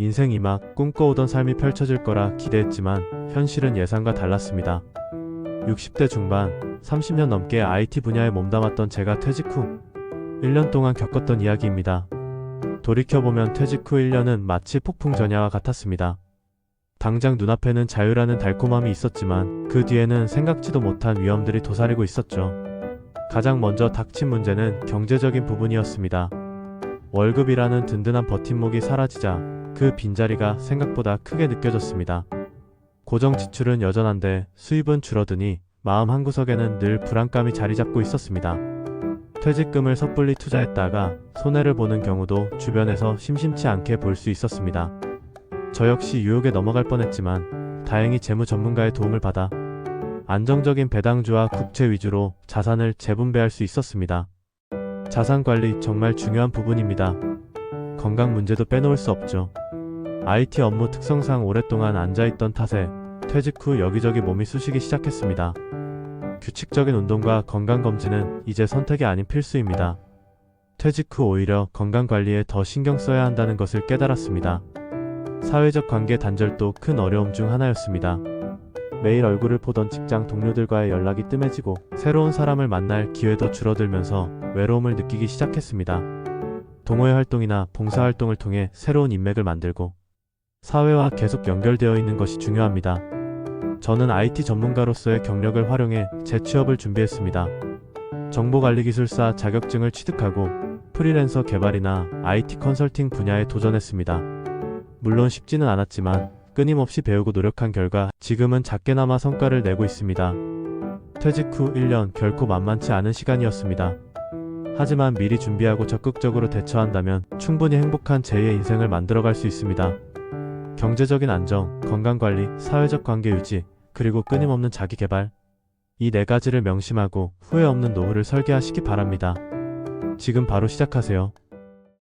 인생 이 막 꿈꿔오던 삶이 펼쳐질 거라 기대했지만 현실은 예상과 달랐습니다. 60대 중반, 30년 넘게 IT 분야에 몸담았던 제가 퇴직 후 1년 동안 겪었던 이야기입니다. 돌이켜보면 퇴직 후 1년은 마치 폭풍 전야와 같았습니다. 당장 눈앞에는 자유라는 달콤함이 있었지만 그 뒤에는 생각지도 못한 위험들이 도사리고 있었죠. 가장 먼저 닥친 문제는 경제적인 부분이었습니다. 월급이라는 든든한 버팀목이 사라지자 그 빈자리가 생각보다 크게 느껴졌습니다. 고정 지출은 여전한데 수입은 줄어드니 마음 한구석에는 늘 불안감이 자리 잡고 있었습니다. 퇴직금을 섣불리 투자했다가 손해를 보는 경우도 주변에서 심심치 않게 볼 수 있었습니다. 저 역시 유혹에 넘어갈 뻔했지만 다행히 재무 전문가의 도움을 받아 안정적인 배당주와 국채 위주로 자산을 재분배할 수 있었습니다. 자산 관리 정말 중요한 부분입니다. 건강 문제도 빼놓을 수 없죠. IT 업무 특성상 오랫동안 앉아있던 탓에 퇴직 후 여기저기 몸이 쑤시기 시작했습니다. 규칙적인 운동과 건강검진은 이제 선택이 아닌 필수입니다. 퇴직 후 오히려 건강관리에 더 신경 써야 한다는 것을 깨달았습니다. 사회적 관계 단절도 큰 어려움 중 하나였습니다. 매일 얼굴을 보던 직장 동료들과의 연락이 뜸해지고 새로운 사람을 만날 기회도 줄어들면서 외로움을 느끼기 시작했습니다. 동호회 활동이나 봉사 활동을 통해 새로운 인맥을 만들고 사회와 계속 연결되어 있는 것이 중요합니다. 저는 IT 전문가로서의 경력을 활용해 재취업을 준비했습니다. 정보관리기술사 자격증을 취득하고 프리랜서 개발이나 IT 컨설팅 분야에 도전했습니다. 물론 쉽지는 않았지만 끊임없이 배우고 노력한 결과 지금은 작게나마 성과를 내고 있습니다. 퇴직 후 1년 결코 만만치 않은 시간이었습니다. 하지만 미리 준비하고 적극적으로 대처한다면 충분히 행복한 제2의 인생을 만들어갈 수 있습니다. 경제적인 안정, 건강관리, 사회적 관계 유지, 그리고 끊임없는 자기 개발. 이 네 가지를 명심하고 후회 없는 노후를 설계하시기 바랍니다. 지금 바로 시작하세요.